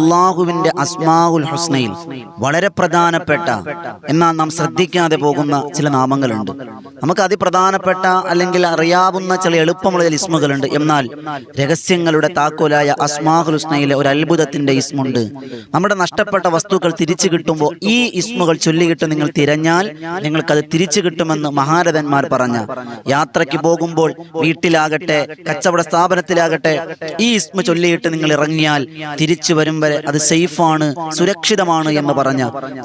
അള്ളാഹുവിന്റെ അസ്മാഉൽ ഹുസ്നയിൽ വളരെ പ്രധാനപ്പെട്ട എന്നാൽ നാം ശ്രദ്ധിക്കാതെ പോകുന്ന ചില നാമങ്ങളുണ്ട്. നമുക്ക് അതിപ്രധാനപ്പെട്ട അല്ലെങ്കിൽ അറിയാവുന്ന ചില എളുപ്പമുള്ള ചില ഇസ്മുകളുണ്ട്. എന്നാൽ രഹസ്യങ്ങളുടെ താക്കോലായ അസ്മാഹുൽ ഹുസ്നയിലെ ഒരു അത്ഭുതത്തിന്റെ ഇസ്മുണ്ട്. നമ്മുടെ നഷ്ടപ്പെട്ട വസ്തുക്കൾ തിരിച്ചു കിട്ടുമ്പോൾ ഈ ഇസ്മുകൾ ചൊല്ലിയിട്ട് നിങ്ങൾ തിരഞ്ഞാൽ നിങ്ങൾക്കത് തിരിച്ചു കിട്ടുമെന്ന് മഹാരഥന്മാർ പറഞ്ഞ യാത്രയ്ക്ക് പോകുമ്പോൾ വീട്ടിലാകട്ടെ കച്ചവട സ്ഥാപനത്തിലാകട്ടെ ഈ ഇസ്മ ചൊല്ലിയിട്ട് നിങ്ങൾ ഇറങ്ങിയാൽ തിരിച്ചു വരും വരെ അത് സേഫാണ് സുരക്ഷിതമാണ് എന്ന് പറഞ്ഞ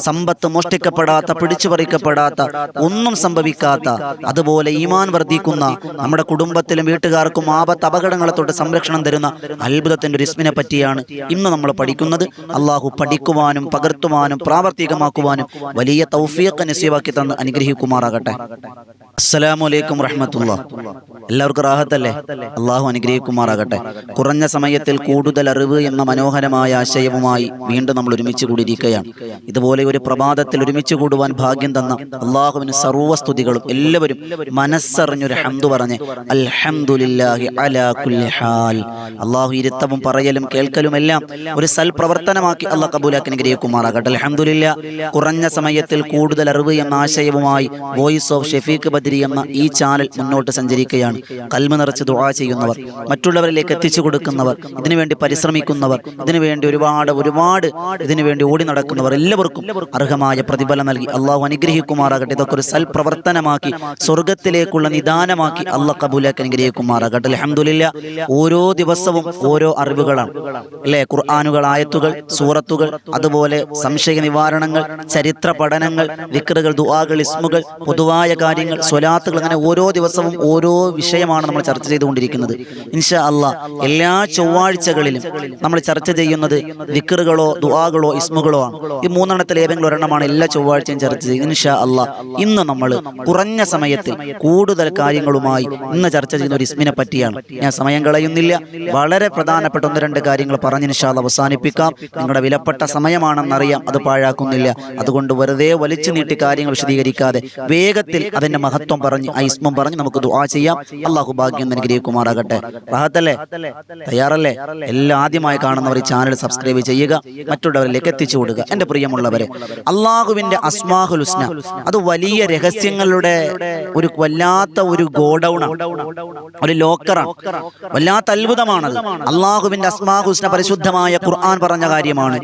സമ്പത്ത് മോഷ്ടിക്കപ്പെടാത്ത പിടിച്ചുപറിക്കപ്പെടാത്ത ഒന്നും സംഭവിക്കാത്ത അതുപോലെ ഈമാൻ വർദ്ധിക്കുന്ന നമ്മുടെ കുടുംബത്തിലും വീട്ടുകാർക്കും ആപത്ത് അപകടങ്ങളെ തൊട്ട് സംരക്ഷണം തരുന്ന അത്ഭുതത്തിന്റെ ഒരു ഇസ്മിനെ പറ്റിയാണ് ഇന്ന് നമ്മൾ പഠിക്കുന്നത്. അള്ളാഹു പഠിക്കുവാനും പകർത്തുവാനും പ്രാവർത്തികമാക്കുവാനും വലിയ തൗഫീഖ് നസീവാക്കി തന്ന് അനുഗ്രഹിക്കുമാറാകട്ടെ. അസ്സലാമലൈക്കും റഹ്മത്തുള്ള എല്ലാവർക്കും റാഹത്തല്ലേ? അള്ളാഹു അനുഗ്രഹിക്കുമാറാകട്ടെ. കുറഞ്ഞ സമയത്തിൽ കൂടുതൽ അറിവ് എന്ന മനോഹരമായ ആശയവുമായി വീണ്ടും നമ്മൾ ഒരുമിച്ച് കൂടിയിരിക്കുകയാണ്. ഇതുപോലെ ഒരു പ്രഭാതത്തിൽ ഒരുമിച്ച് കൂടുവാൻ ഭാഗ്യം തന്ന അള്ളാഹുവിന് സർവസ്തുതികളും എല്ലാവരും മനസ്സറിഞ്ഞൊരു ഹംദു പറഞ്ഞ് അൽഹംദുലില്ലാഹി അലാ കുല്ലി ഹാൽ. അള്ളാഹു ഇരുത്തവും പറയലും കേൾക്കലും എല്ലാം ഒരു സൽപ്രവർത്തനമാക്കി അള്ളാഹ് കബൂലാക്കി അനുഗ്രഹിക്കുമാറാകട്ടെ. അൽഹംദുലില്ല കുറഞ്ഞ സമയത്തിൽ കൂടുതൽ അറിവ് എന്ന ആശയവുമായി വോയിസ് ഓഫ് ഷെഫീഖ് ബദ്രി എന്ന ഈ ചാനൽ മുന്നോട്ട് സഞ്ചരിക്കുകയാണ്. കൽമ നിറച്ച് ദുആ ചെയ്യുന്നവർ മറ്റുള്ളവരിലേക്ക് എത്തിച്ചു കൊടുക്കുന്നവർ ഇതിനുവേണ്ടി പരിശ്രമിക്കുന്നവർ ഇതിനുവേണ്ടി ഒരുപാട് ഒരുപാട് ഇതിനു വേണ്ടി ഓടി നടക്കുന്നവർ എല്ലാവർക്കും അർഹമായ പ്രതിഫലം നൽകി. അള്ളാഹു അനുഗ്രഹിക്കുമാറാകട്ടെ. ഇതൊക്കെ ഒരു സൽപ്രവർത്തനമാക്കി സ്വർഗത്തിലേക്കുള്ള നിദാനമാക്കി അള്ളാഹ് കബൂലാക്കി അനുഗ്രഹിക്കുമാറാകട്ടെ. അലഹമുല്ല ഓരോ ദിവസവും ഓരോ അറിവുകളാണ്. അല്ലേ? ഖുർആാനുകൾ ആയത്തുകൾ സൂറത്തുകൾ അതുപോലെ സംശയ നിവാരണങ്ങൾ ചരിത്ര പഠനങ്ങൾ വിക്രുകൾ ദുആകൾ ഇസ്മുകൾ പൊതുവായ കാര്യങ്ങൾ സ്വലാത്തുകൾ അങ്ങനെ ഓരോ ദിവസവും ഓരോ വിഷയമാണ് നമ്മൾ ചർച്ച ചെയ്തുകൊണ്ടിരിക്കുന്നത്. ഇൻഷാ അള്ളാഹ് എല്ലാ ചൊവ്വാഴ്ചകളിലും നമ്മൾ ചർച്ച ചെയ്യുന്നത് വിക്റുകളോ ദുആകളോ ഇസ്മുകളോ ആണ്. ഈ മൂന്നെണ്ണത്തിൽ ഏതെങ്കിലും ഒരെണ്ണമാണ് എല്ലാ ചൊവ്വാഴ്ചയും ചർച്ച ചെയ്യുന്നത്. ഇൻഷാ അല്ല ഇന്ന് നമ്മൾ കുറഞ്ഞ സമയത്തിൽ കൂടുതൽ കാര്യങ്ങളുമായി ഇന്ന് ചർച്ച ചെയ്യുന്ന ഒരു ഇസ്മിനെ പറ്റിയാണ്. ഞാൻ സമയം കളയുന്നില്ല. വളരെ പ്രധാനപ്പെട്ട ഒന്ന് രണ്ട് കാര്യങ്ങൾ പറഞ്ഞ് ഇൻഷാ അള്ളാഹ് അവസാനിപ്പിക്കാം. നിങ്ങളുടെ വിലപ്പെട്ട സമയമാണെന്നറിയാം. അത് പാഴാക്കുന്നില്ല. അതുകൊണ്ട് വെറുതെ വലിച്ചു നീട്ടി കാര്യങ്ങൾ വിശദീകരിക്കാതെ വേഗത്തിൽ അതിന്റെ മഹത്വം പറഞ്ഞ് ആ ഇസ്മം പറഞ്ഞ് നമുക്ക് ദുആ ചെയ്യാം. അള്ളാഹു ഭാഗ്യം അനുഗ്രഹിക്കുമാറാകട്ടെ റാഹത്തല്ലേ? തയ്യാറല്ലേ? എല്ലാം ആദ്യമായി കാണുന്നവർ ഈ ചാനൽ സബ്സ്ക്രൈബ് ചെയ്യുക മറ്റുള്ളവരിലേക്ക് എത്തിച്ചു കൊടുക്കുക. എന്റെ പ്രിയമുള്ളവരെ അള്ളാഹുവിന്റെ അസ്മാഹുൽ ഹുസ്ന അത് വലിയ രഹസ്യങ്ങളുടെ ഒരു വല്ലാത്ത ഒരു ഗോഡൗണാണ്. ഒരു ലോക്കറാണ്. വല്ലാത്ത അത്ഭുതമാണത്. അള്ളാഹുവിന്റെ അസ്മാഹുസ്ന ഹുസ്ന പരിശുദ്ധമായ ഖുർആൻ പറഞ്ഞ കാര്യമാണ്.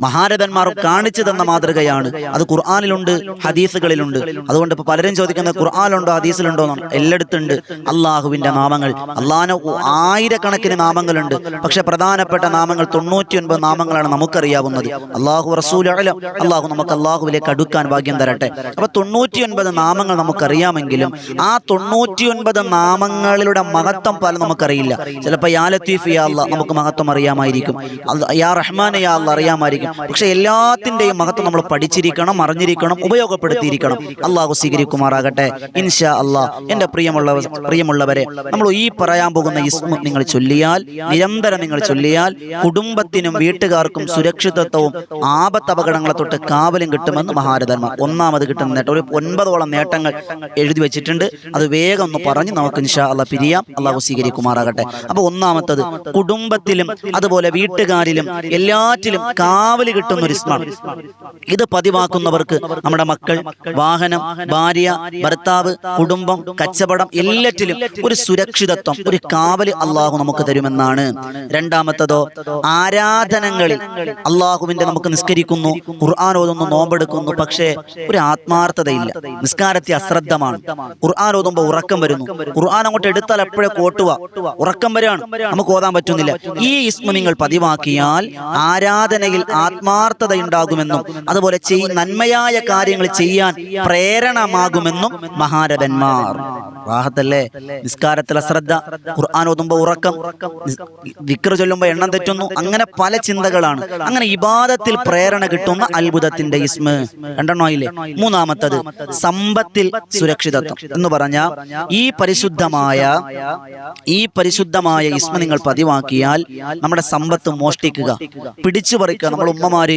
മഹാരഥന്മാർ കാണിച്ചു തന്ന മാതൃകയാണ്. അത് ഖുർആാനിലുണ്ട് ഹദീസുകളിലുണ്ട്. അതുകൊണ്ട് ഇപ്പൊ പലരും ചോദിക്കുന്നത് ഖുർആാനുണ്ടോ ഹദീസിലുണ്ടോ എന്നാണ്. എല്ലായിടത്തുണ്ട്. അള്ളാഹുവിന്റെ നാമങ്ങൾ അള്ളാഹിന് ആയിരക്കണക്കിന് നാമങ്ങളുണ്ട്. പക്ഷെ പ്രധാനപ്പെട്ട നാമങ്ങൾ തൊണ്ണൂറ്റി ഒൻപത് നാമങ്ങളാണ് നമുക്കറിയാവുന്നത്. അള്ളാഹു റസൂൽ അള്ളാഹു നമുക്ക് അള്ളാഹുവിലേക്ക് അടുക്കാൻ ഭാഗ്യം തരട്ടെ. അപ്പൊ തൊണ്ണൂറ്റി ഒൻപത് നാമങ്ങൾ നമുക്കറിയാമെങ്കിലും ആ തൊണ്ണൂറ്റി ഒൻപത് നാമങ്ങളിലുള്ള മഹത്വം പല നമുക്കറിയില്ല. ചിലപ്പോ യാ ലത്തീഫ് യാ നമുക്ക് മഹത്വം അറിയാമായിരിക്കും. അല്ല- യാ റഹ്മാൻ യാ അള്ളാഹ് അറിയാമായിരിക്കും. പക്ഷെ എല്ലാത്തിന്റെയും മഹത്വം നമ്മൾ പഠിച്ചിരിക്കണം അറിഞ്ഞിരിക്കണം ഉപയോഗപ്പെടുത്തിയിരിക്കണം. അള്ളാഹു സ്വീകരിക്കുമാറാകട്ടെ. ഇൻഷാ അള്ളാഹ് എന്റെ പ്രിയമുള്ള പ്രിയമുള്ളവരെ നമ്മൾ ഈ പറയാൻ പോകുന്ന ഇസ്മ നിങ്ങൾ ചൊല്ലിയാൽ നിരന്തരം നിങ്ങൾ ചൊല്ലിയാൽ കുടുംബത്തിനും വീട്ടുകാർക്കും സുരക്ഷിതത്വവും ആപത്തപകടങ്ങളെ തൊട്ട് കാവലും കിട്ടുമെന്ന് മഹാരഥന്മാർ ഒന്നാമത് കിട്ടുന്ന നേട്ടം. ഒരു ഒൻപതോളം നേട്ടങ്ങൾ എഴുതി വെച്ചിട്ടുണ്ട്. അത് വേഗം ഒന്ന് പറഞ്ഞ് നമുക്ക് നിഷാ അല്ല പിരിയാം. അള്ളാഹു സ്വീകരിക്കുമാറാകട്ടെ. അപ്പൊ ഒന്നാമത്തത് കുടുംബത്തിലും അതുപോലെ വീട്ടുകാരിലും എല്ലാറ്റിലും കാവൽ കിട്ടുന്ന ഒരു ഇസ്മാണ് ഇത് പതിവാക്കുന്നവർക്ക് നമ്മുടെ മക്കൾ വാഹനം ഭാര്യ ഭർത്താവ് കുടുംബം കച്ചവടം എല്ലാറ്റിലും ഒരു സുരക്ഷിതത്വം ഒരു കാവൽ അള്ളാഹു നമുക്ക് തരുമെന്നാണ് രണ്ടാമത്തതോ ആരാധനകളിൽ അള്ളാഹുവിന്റെ നമുക്ക് നിസ്കരിക്കുന്നു ഖുർആൻ ഓതുന്നു നോമ്പെടുക്കുന്നു പക്ഷേ ഒരു ആത്മാർത്ഥതയില്ല. നിസ്കാരത്തെ അശ്രദ്ധമാണ്. ഖുർആൻ ഓതുമ്പോൾ ഉറക്കം വരുന്നു. ഖുർആൻ അങ്ങോട്ട് എടുത്താൽ എപ്പോഴേ കോട്ടുക ഉറക്കം വരാണ് നമുക്ക് ഓതാൻ പറ്റുന്നില്ല. ഈ ഇസ്മ നിങ്ങൾ പതിവാക്കിയാൽ ആരാധനയിൽ ആത്മാർത്ഥത ഉണ്ടാകുമെന്നും അതുപോലെ നന്മയായ കാര്യങ്ങൾ ചെയ്യാൻ പ്രേരണമാകുമെന്നും മഹാരഥന്മാർ. റാഹത്തല്ലേ? നിസ്കാരത്തിൽ അശ്രദ്ധ ഖുർആൻ ഓതുമ്പോൾ ഉറക്കം വിക്ര ചൊല്ലുമ്പോ എണ്ണം തെറ്റുന്നു അങ്ങനെ പല ചിന്തകളാണ്. അങ്ങനെ ഇബാദത്തിൽ പ്രേരണ കിട്ടുന്ന അത്ഭുതത്തിന്റെ ഇസ്മ. രണ്ടെണ്ണോയില്ലേ മൂന്നാമത്തത് സമ്പത്തിൽ സുരക്ഷിതത്വം എന്ന് പറഞ്ഞ ഈ പരിശുദ്ധമായ ഈ പരിശുദ്ധമായ ഇസ്മ നിങ്ങൾ പതിവാക്കിയാൽ നമ്മുടെ സമ്പത്ത് മോഷ്ടിക്കുക പിടിച്ചു പറിക്കുക. നമ്മൾ ഉമ്മമാര്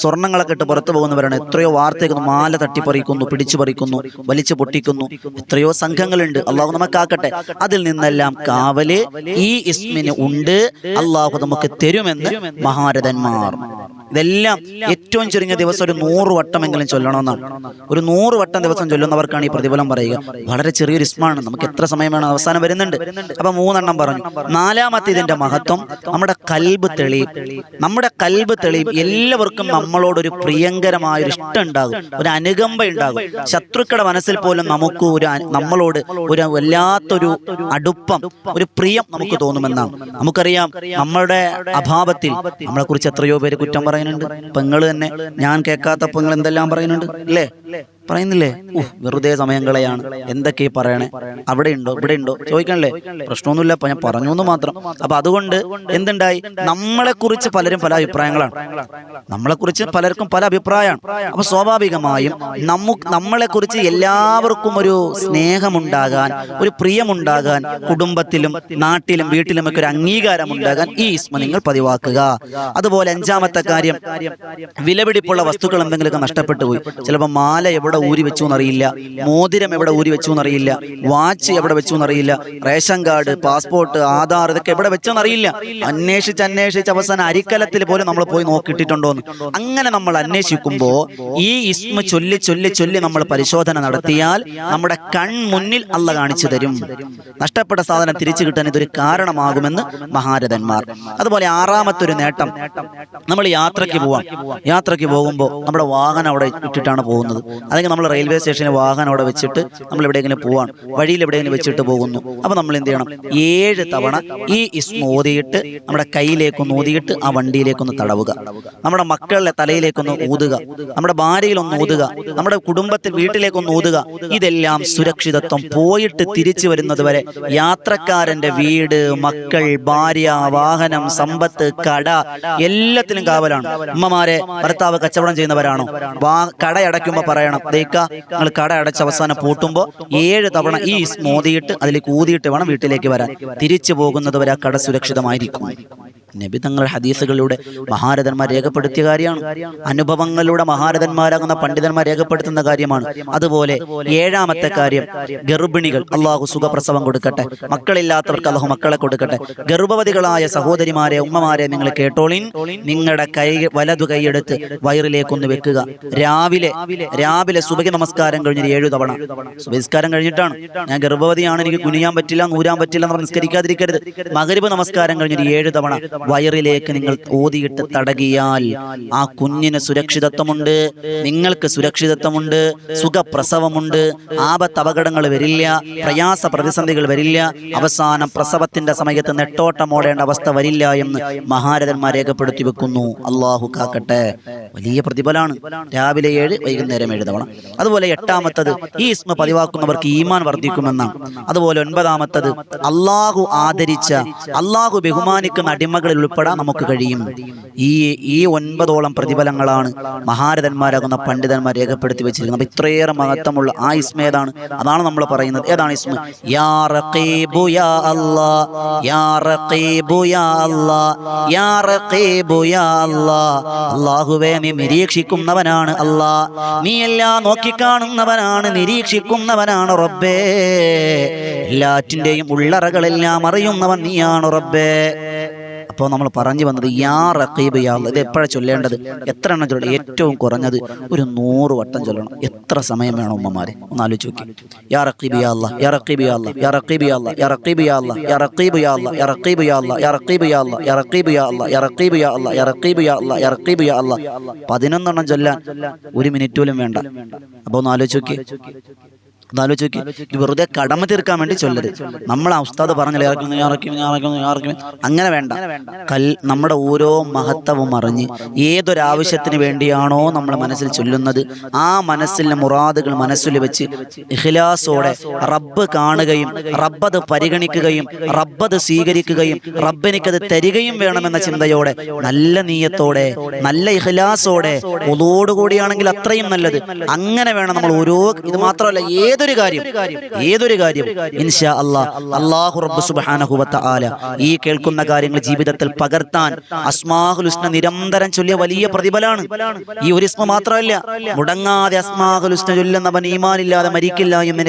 സ്വർണങ്ങളൊക്കെ ഇട്ട് പുറത്തു പോകുന്നവരാണ്. എത്രയോ വാർത്തയൊക്കെ മാല തട്ടിപ്പറിക്കുന്നു പിടിച്ചു പറിക്കുന്നു വലിച്ചു പൊട്ടിക്കുന്നു. എത്രയോ സംഘങ്ങളുണ്ട്. അള്ളാഹു നമുക്കാക്കട്ടെ. അതിൽ നിന്നെല്ലാം കാവൽ ഈ ഇസ്മിന് ഉണ്ട്. അള്ളാഹു നമുക്ക് തരുമെന്ന് മഹാരഥന്മാർ. ഇതെല്ലാം ഏറ്റവും ചെറിയ ദിവസം ഒരു നൂറ് വട്ടമെങ്കിലും ചൊല്ലണമെന്നാണ്. ഒരു നൂറ് വട്ടം ദിവസം ചൊല്ലുന്നവർക്കാണ് ഈ പ്രതിഫലം പറയുക. വളരെ ചെറിയൊരു ഇസ്മാണ് നമുക്ക് എത്ര സമയം വേണം അവസാനം വരുന്നുണ്ട്? അപ്പൊ മൂന്നെണ്ണം പറഞ്ഞു. നാലാമത്തെ ഇതിന്റെ മഹത്വം നമ്മുടെ കൽബ് തെളിയും. നമ്മുടെ കൽബ് തെളിയും എല്ലാവർക്കും നമ്മളോട് ഒരു പ്രിയങ്കരമായ ഒരു ഇഷ്ടം ഉണ്ടാകും ഒരു അനുകമ്പ ഉണ്ടാകും. ശത്രുക്കളുടെ മനസ്സിൽ പോലും നമുക്ക് ഒരു നമ്മളോട് ഒരു വല്ലാത്തൊരു അടുപ്പം ഒരു പ്രിയം നമുക്ക് തോന്നുമെന്നാണ്. നമുക്കറിയാം നമ്മളുടെ അഭാവത്തിൽ നമ്മളെ കുറിച്ച് എത്രയോ പേര് കുറ്റം പറയുന്നുണ്ട്. പെങ്ങൾ തന്നെ ഞാൻ കേൾക്കാത്ത പെങ്ങൾ എന്തെല്ലാം പറയുന്നുണ്ട്? അല്ലേ പറയുന്നില്ലേ? വെറുതെ സമയം കളയാണ് എന്തൊക്കെ പറയണേ? അവിടെ ഉണ്ടോ ഇവിടെ ഉണ്ടോ ചോദിക്കണല്ലേ? പ്രശ്നമൊന്നുമില്ല. അപ്പൊ ഞാൻ പറഞ്ഞു എന്ന് മാത്രം. അപ്പൊ അതുകൊണ്ട് എന്തുണ്ടായി? നമ്മളെ കുറിച്ച് പലരും പല അഭിപ്രായങ്ങളാണ്. നമ്മളെ കുറിച്ച് പലർക്കും പല അഭിപ്രായമാണ്. അപ്പൊ സ്വാഭാവികമായും നമുക്ക് നമ്മളെ കുറിച്ച് എല്ലാവർക്കും ഒരു സ്നേഹമുണ്ടാകാൻ ഒരു പ്രിയമുണ്ടാകാൻ കുടുംബത്തിലും നാട്ടിലും വീട്ടിലും ഒക്കെ ഒരു അംഗീകാരം ഉണ്ടാകാൻ ഈ ഇസ്മ നിങ്ങൾ പതിവാക്കുക. അതുപോലെ അഞ്ചാമത്തെ കാര്യം വിലപിടിപ്പുള്ള വസ്തുക്കൾ എന്തെങ്കിലുമൊക്കെ നഷ്ടപ്പെട്ടു പോയി ചിലപ്പോൾ മാല എവിടെ ഊരി വെച്ചു എന്നറിയില്ല മോതിരം എവിടെ ഊരി വെച്ചു എന്നറിയില്ല വാച്ച് എവിടെ വെച്ചു എന്നറിയില്ല റേഷൻ കാർഡ് പാസ്പോർട്ട് ആധാർ ഇതൊക്കെ എവിടെ വെച്ചു എന്നറിയില്ല അന്വേഷിച്ച് അന്വേഷിച്ച് അവസാനം അരിക്കലത്തിൽ പോലും നമ്മൾ പോയി നോക്കിയിട്ടുണ്ടോന്ന് അങ്ങനെ നമ്മൾ അന്വേഷിക്കുമ്പോൾ ഈ ഇസ്മ ചൊല്ലി ചൊല്ലി ചൊല്ലി നമ്മൾ പരിശോധന നടത്തിയാൽ നമ്മുടെ കൺമുന്നിൽ അല്ല കാണിച്ചു തരും. നഷ്ടപ്പെട്ട സാധനം തിരിച്ചു കിട്ടാൻ ഇതൊരു കാരണമാകുമെന്ന് മഹാരഥന്മാർ. അതുപോലെ ആറാമത്തെ ഒരു നേട്ടം. നമ്മൾ യാത്രയ്ക്ക് പോവാം. യാത്രയ്ക്ക് പോകുമ്പോൾ നമ്മുടെ വാഹനം അവിടെ ഇട്ടിട്ടാണ് പോകുന്നത്. അല്ലെങ്കിൽ നമ്മൾ റെയിൽവേ സ്റ്റേഷനിൽ വാഹനം അവിടെ വെച്ചിട്ട് നമ്മൾ എവിടെയെങ്കിലും പോവാണ്. വഴിയിൽ എവിടെയെങ്കിലും വെച്ചിട്ട് പോകുന്നു. അപ്പൊ നമ്മൾ എന്ത് ചെയ്യണം? ഏഴ് തവണ ഈ ഇസ്മ ഓതിയിട്ട് നമ്മുടെ കയ്യിലേക്കൊന്ന് ഊതിയിട്ട് ആ വണ്ടിയിലേക്കൊന്ന് തടവുക. നമ്മുടെ മക്കളുടെ തലയിലേക്കൊന്ന് ഊതുക. നമ്മുടെ ഭാര്യയിലൊന്ന് ഊതുക. നമ്മുടെ കുടുംബത്തിൽ വീട്ടിലേക്കൊന്ന് ഊതുക. ഇതെല്ലാം സുരക്ഷിതത്വം. പോയിട്ട് തിരിച്ചു വരുന്നത് വരെ യാത്രക്കാരന്റെ വീട് മക്കൾ ഭാര്യ വാഹനം സമ്പത്ത് കട എല്ലാത്തിലും കാവലാണ്. ഉമ്മമാരെ ഭർത്താവ് കച്ചവടം ചെയ്യുന്നവരാണോ? കട കടയടയ്ക്കുമ്പോ പറയണം ദേക്ക നിങ്ങൾ കട അടച്ച് അവസാനം പൂട്ടുമ്പോൾ ഏഴ് തവണ ഈ മോദിയിട്ട് അതിലേക്ക് ഊതിയിട്ട് വേണം വീട്ടിലേക്ക് വരാൻ. തിരിച്ചു പോകുന്നത് വരെ ആ കട സുരക്ഷിതമായിരിക്കും. നബി തങ്ങൾ ഹദീസുകളിലൂടെ മഹാരഥന്മാർ രേഖപ്പെടുത്തിയ കാര്യമാണ്. അനുഭവങ്ങളിലൂടെ മഹാരഥന്മാരാകുന്ന പണ്ഡിതന്മാർ രേഖപ്പെടുത്തുന്ന കാര്യമാണ്. അതുപോലെ ഏഴാമത്തെ കാര്യം ഗർഭിണികൾ അള്ളാഹു സുഖപ്രസവം കൊടുക്കട്ടെ. മക്കളില്ലാത്തവർക്ക് അള്ളാഹു മക്കളെ കൊടുക്കട്ടെ. ഗർഭവതികളായ സഹോദരിമാരെ ഉമ്മമാരെ നിങ്ങൾ കേട്ടോളിൻ. നിങ്ങളുടെ കൈ വലതു കൈയെടുത്ത് വയറിലേക്കൊന്ന് വെക്കുക. രാവിലെ രാവിലെ സുബഹി നമസ്കാരം കഴിഞ്ഞ് ഏഴു തവണ. സുബഹിസ്കാരം കഴിഞ്ഞിട്ടാണ്. ഞാൻ ഗർഭവതിയാണ് എനിക്ക് കുനിയാൻ പറ്റില്ല നൂരാൻ പറ്റില്ല എന്ന് നിസ്കരിക്കാതിരിക്കരുത്. മകരിബ് നമസ്കാരം കഴിഞ്ഞൊരു ഏഴ് തവണ. വയറിലേക്ക് നിങ്ങൾ ഓതിയിട്ട് തടകിയാൽ ആ കുഞ്ഞിന് സുരക്ഷിതത്വമുണ്ട് നിങ്ങൾക്ക് സുരക്ഷിതത്വമുണ്ട് സുഖപ്രസവമുണ്ട് ആപത്ത് അപകടങ്ങൾ വരില്ല പ്രയാസ പ്രതിസന്ധികൾ വരില്ല അവസാനം പ്രസവത്തിന്റെ സമയത്ത് നെട്ടോട്ടമോടേണ്ട അവസ്ഥ വരില്ല എന്ന് മഹാരഥന്മാർ രേഖപ്പെടുത്തി വെക്കുന്നു. അള്ളാഹു കാക്കട്ടെ. വലിയ പ്രതിഫലമാണ്. രാവിലെ ഏഴ് വൈകുന്നേരം ഏഴ് തവണ. അതുപോലെ എട്ടാമത്തത് ഈ ഇസ്മ പതിവാക്കുന്നവർക്ക് ഈമാൻ വർദ്ധിക്കുമെന്നാണ്. അതുപോലെ ഒൻപതാമത്തത് അള്ളാഹു ആദരിച്ച അള്ളാഹു ബഹുമാനിക്കുന്ന അടിമകളിൽ ഉൾപ്പെടാൻ നമുക്ക് കഴിയും. ഈ ഈ ഒൻപതോളം പ്രതിഫലങ്ങളാണ് മഹാരഥന്മാരാകുന്ന പണ്ഡിതന്മാർ രേഖപ്പെടുത്തി വെച്ചിരിക്കുന്നത്. അപ്പൊ ഇത്രയേറെ മഹത്വമുള്ള ആ ഇസ്മ ഏതാണ്? അതാണ് നമ്മൾ പറയുന്നത്. ഏതാണ് ഇസ്മ യാ റഖീബു യാ അല്ലാ. യാ റഖീബു യാ അല്ലാ. യാ റഖീബു യാ അല്ലാ. അല്ലാഹുവേ നിരീക്ഷിക്കുന്നവനാണ് അല്ലാ. നീ എല്ലാം നോക്കിക്കാണുന്നവനാണ് നിരീക്ഷിക്കുന്നവനാണ് റബ്ബേ. എല്ലാറ്റിന്റെയും ഉള്ളറകളെല്ലാം അറിയുന്നവൻ നീയാണ് റബ്ബേ. അപ്പോൾ നമ്മൾ പറഞ്ഞു വന്നത് യാ റക്കീബ് യാ. ഇത് എപ്പോഴാണ് ചൊല്ലേണ്ടത് എത്ര എണ്ണം ചൊല്ലണം ഏറ്റവും കുറഞ്ഞത് ഒരു നൂറ് വട്ടം ചൊല്ലണം എത്ര സമയം വേണം ഉമ്മമാരെ ഒന്ന് ആലോചിച്ച് നോക്കി യാ റക്കീബ് യാ അല്ലാഹ് യാ റഖീബ് യാ അല്ലാഹ് യാ റഖീബ് യാ അല്ലാഹ് യാ റഖീബ് യാ അല്ലാഹ് യാ റഖീബ് യാ അല്ലാഹ് യാ റഖീബ് യാ അല്ലാഹ് യാ റഖീബ് യാ അല്ലാഹ് യാ റഖീബ് യാ അല്ലാഹ് യാ റഖീബ് യാ അല്ലാഹ് യാ റക്കീബ് യാ യാ റക്കീബ് യാ പതിനൊന്നെണ്ണം ചൊല്ലാൻ ഒരു മിനിറ്റ് പോലും വേണ്ട അപ്പോൾ ഒന്ന് ആലോചിച്ച് നോക്കി നോക്കി വെറുതെ കടമ തീർക്കാൻ വേണ്ടി ചൊല്ലരുത് നമ്മൾ ഉസ്താദ് പറഞ്ഞില്ല ഇറക്കുന്നു ഇറക്കുന്നു ഇറക്കുന്നു അങ്ങനെ വേണ്ട. കൽ നമ്മുടെ ഓരോ മഹത്വവും അറിഞ്ഞ് ഏതൊരാവശ്യത്തിന് വേണ്ടിയാണോ നമ്മൾ മനസ്സിൽ ചൊല്ലുന്നത്. ആ മനസ്സിലെ മുറാദുകൾ മനസ്സിൽ വെച്ച് ഇഖ്ലാസോടെ റബ്ബ് കാണുകയും റബ്ബത് പരിഗണിക്കുകയും റബ്ബത് സ്വീകരിക്കുകയും റബ്ബ് എനിക്കത് തരികയും വേണമെന്ന ചിന്തയോടെ നല്ല നീയത്തോടെ നല്ല ഇഖ്ലാസോടെ ഒതോടുകൂടിയാണെങ്കിൽ അത്രയും നല്ലത്. അങ്ങനെ വേണം നമ്മൾ ഓരോ ഇത് മാത്രമല്ല ഏത് ഏതൊരു കാര്യം? ഏതൊരു കാര്യം? ഇൻഷാ അള്ളാ അള്ളാഹു റബ്ബ് വ ഈ കേൾക്കുന്ന കാര്യങ്ങൾ ജീവിതത്തിൽ പകർത്താൻ അസ്മാഹുൽ ഹുസ്ന നിരന്തരം ചൊല്ലിയ വലിയ പ്രതിഫലാണ്. ഈ ഒരു ഇസ്മ മാത്രമല്ല മുടങ്ങാതെ അസ്മാഹുൽ ഹുസ്ന ചൊല്ലുന്നവൻ ഈമാനില്ലാതെ മരിക്കില്ല എന്ന്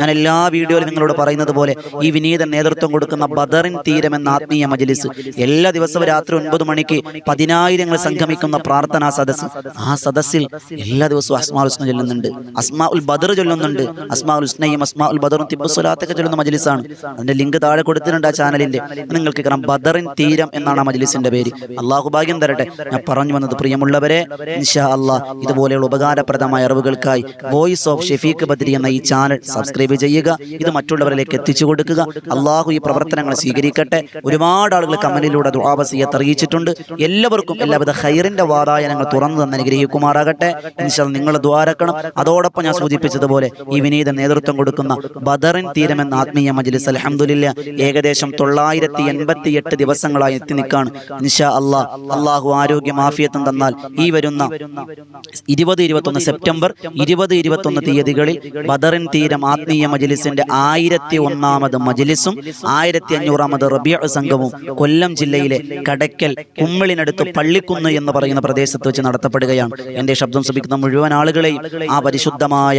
ഞാൻ എല്ലാ വീഡിയോയിലും നിങ്ങളോട് പറയുന്നത് പോലെ ഈ വിനീത നേതൃത്വം കൊടുക്കുന്ന ബദറിൻ തീരം എന്ന ആത്മീയ മജലിസ് എല്ലാ ദിവസവും രാത്രി ഒൻപത് മണിക്ക് പതിനായിരങ്ങൾ സംഗമിക്കുന്ന പ്രാർത്ഥനാ സദസ് ആ സദസ്സിൽ എല്ലാ ദിവസവും അസ്മാ ചൊല്ലുന്നുണ്ട്. അസ്മാ ഉൽ ബദർ ചൊല്ലുന്നുണ്ട്. അസ്മാ ഉൽസ്നയും അസ്മാ ഉൽ ബദറും തിബുസുലാത്തൊക്കെ ചൊല്ലുന്ന മജ്ലിസാണ്. അതിന്റെ ലിങ്ക് താഴെ കൊടുത്തിട്ടുണ്ട് ആ ചാനലിന്റെ. നിങ്ങൾക്ക് കാണാം ബദറിൻ തീരം എന്നാണ് ആ മജ്ലിസിന്റെ പേര്. അള്ളാഹു ഭാഗ്യം തരട്ടെ. ഞാൻ പറഞ്ഞു വന്നത് പ്രിയമുള്ളവരെ ഇൻഷാ അള്ളാഹ് ഇതുപോലെയുള്ള ഉപകാരപ്രദമായ അറിവുകൾക്കായി വോയിസ് ഓഫ് ഷെഫീഖ് ബദ്രി എന്ന ഈ ചാനൽ സബ്സ്ക്രൈബ് ചെയ്യുക. ഇത് മറ്റുള്ളവരിലേക്ക് എത്തിച്ചു കൊടുക്കുക. അള്ളാഹു ഈ പ്രവർത്തനങ്ങൾ സ്വീകരിക്കട്ടെ. ഒരുപാട് ആളുകൾ കമന്റിലൂടെ ദുആവസിയത്ത് അറിയിച്ചിട്ടുണ്ട്. എല്ലാവർക്കും എല്ലാവിധ ഹൈറിന്റെ വാതായനങ്ങൾ തുറന്നു തന്നെ അനുഗ്രഹിക്കുമാറാകട്ടെ. ഇൻഷാ നിങ്ങൾ ദ്വാരക്കണം. അതോടൊപ്പം ഞാൻ സൂചിപ്പിച്ചതുപോലെ ഈ വിനീത നേതൃത്വം കൊടുക്കുന്ന ബദറിൻ തീരം എന്ന ആത്മീയ മജ്ലിസ്. അൽഹംദുലില്ല ഏകദേശം തൊള്ളായിരത്തി എൺപത്തി എട്ട് ദിവസങ്ങളായി എത്തി നിൽക്കാണ്. ഇൻഷാ അള്ളാഹ് അള്ളാഹു ആരോഗ്യ ആഫിയത്തും തന്നാൽ ഈ വരുന്ന ഇരുപത് ഇരുപത്തൊന്ന് സെപ്റ്റംബർ ഇരുപത് ഇരുപത്തൊന്ന് തീയതികളിൽ ബദറിൻ തീരം ആത്മീയ മജ്ലിസിന്റെ ആയിരത്തി ഒന്നാമത് മജ്ലിസും ആയിരത്തി അഞ്ഞൂറാമത് റബിയ സംഘവും കൊല്ലം ജില്ലയിലെ കടയ്ക്കൽ കുമ്മിളിനടുത്ത് പള്ളിക്കുന്ന് എന്ന് പറയുന്ന പ്രദേശത്ത് വെച്ച് നടത്തപ്പെടുകയാണ്. എന്റെ ശബ്ദം ശ്രമിക്കുന്ന മുഴുവൻ ആളുകളെയും ആ പരിശുദ്ധമായ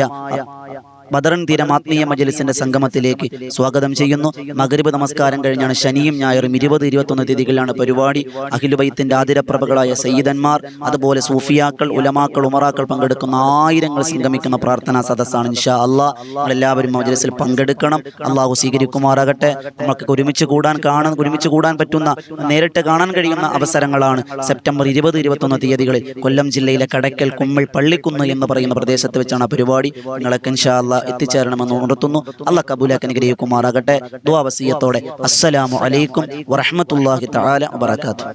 ബദറൻ തീരം ആത്മീയ മജലിസിന്റെ സംഗമത്തിലേക്ക് സ്വാഗതം ചെയ്യുന്നു. മകരിബ് നമസ്കാരം കഴിഞ്ഞാണ് ശനിയും ഞായറും ഇരുപത് ഇരുപത്തൊന്ന് തീയതികളിലാണ് പരിപാടി. അഖിലുബൈത്തിന്റെ ആതിരപ്രഭകളായ സയ്യിദന്മാർ അതുപോലെ സൂഫിയാക്കൾ ഉലമാക്കൾ ഉമറാക്കൾ പങ്കെടുക്കുന്ന ആയിരങ്ങൾ സംഗമിക്കുന്ന പ്രാർത്ഥനാ സദസ്സാണ് ഇൻഷാ അള്ളാഹ് എല്ലാവരും മജലിസിൽ പങ്കെടുക്കണം. അള്ളാഹു സ്വീകരിക്കുമാറാകട്ടെ. നമുക്ക് ഒരുമിച്ച് കൂടാൻ കാണാൻ ഒരുമിച്ച് കൂടാൻ പറ്റുന്ന നേരിട്ട് കാണാൻ കഴിയുന്ന അവസരങ്ങളാണ് സെപ്റ്റംബർ ഇരുപത് ഇരുപത്തൊന്ന് തീയതികളിൽ കൊല്ലം ജില്ലയിലെ കടക്കൽ കുമ്മിൾ പള്ളിക്കുന്ന് എന്ന് പറയുന്ന പ്രദേശത്ത് വെച്ചാണ് പരിപാടി. നിങ്ങളൊക്കെ ഇൻഷാ എത്തിച്ചേരണമെന്ന് ഉണർത്തുന്നു. അള്ളാഹ് കബൂലാക്ക് അനുഗ്രഹിക്കുമാറാകട്ടെ. ദ്വാവസീയത്തോടെ അസ്സലാമു അലൈക്കും വറഹ്മത്തുള്ളാഹി തആല വബറകാതുഹു.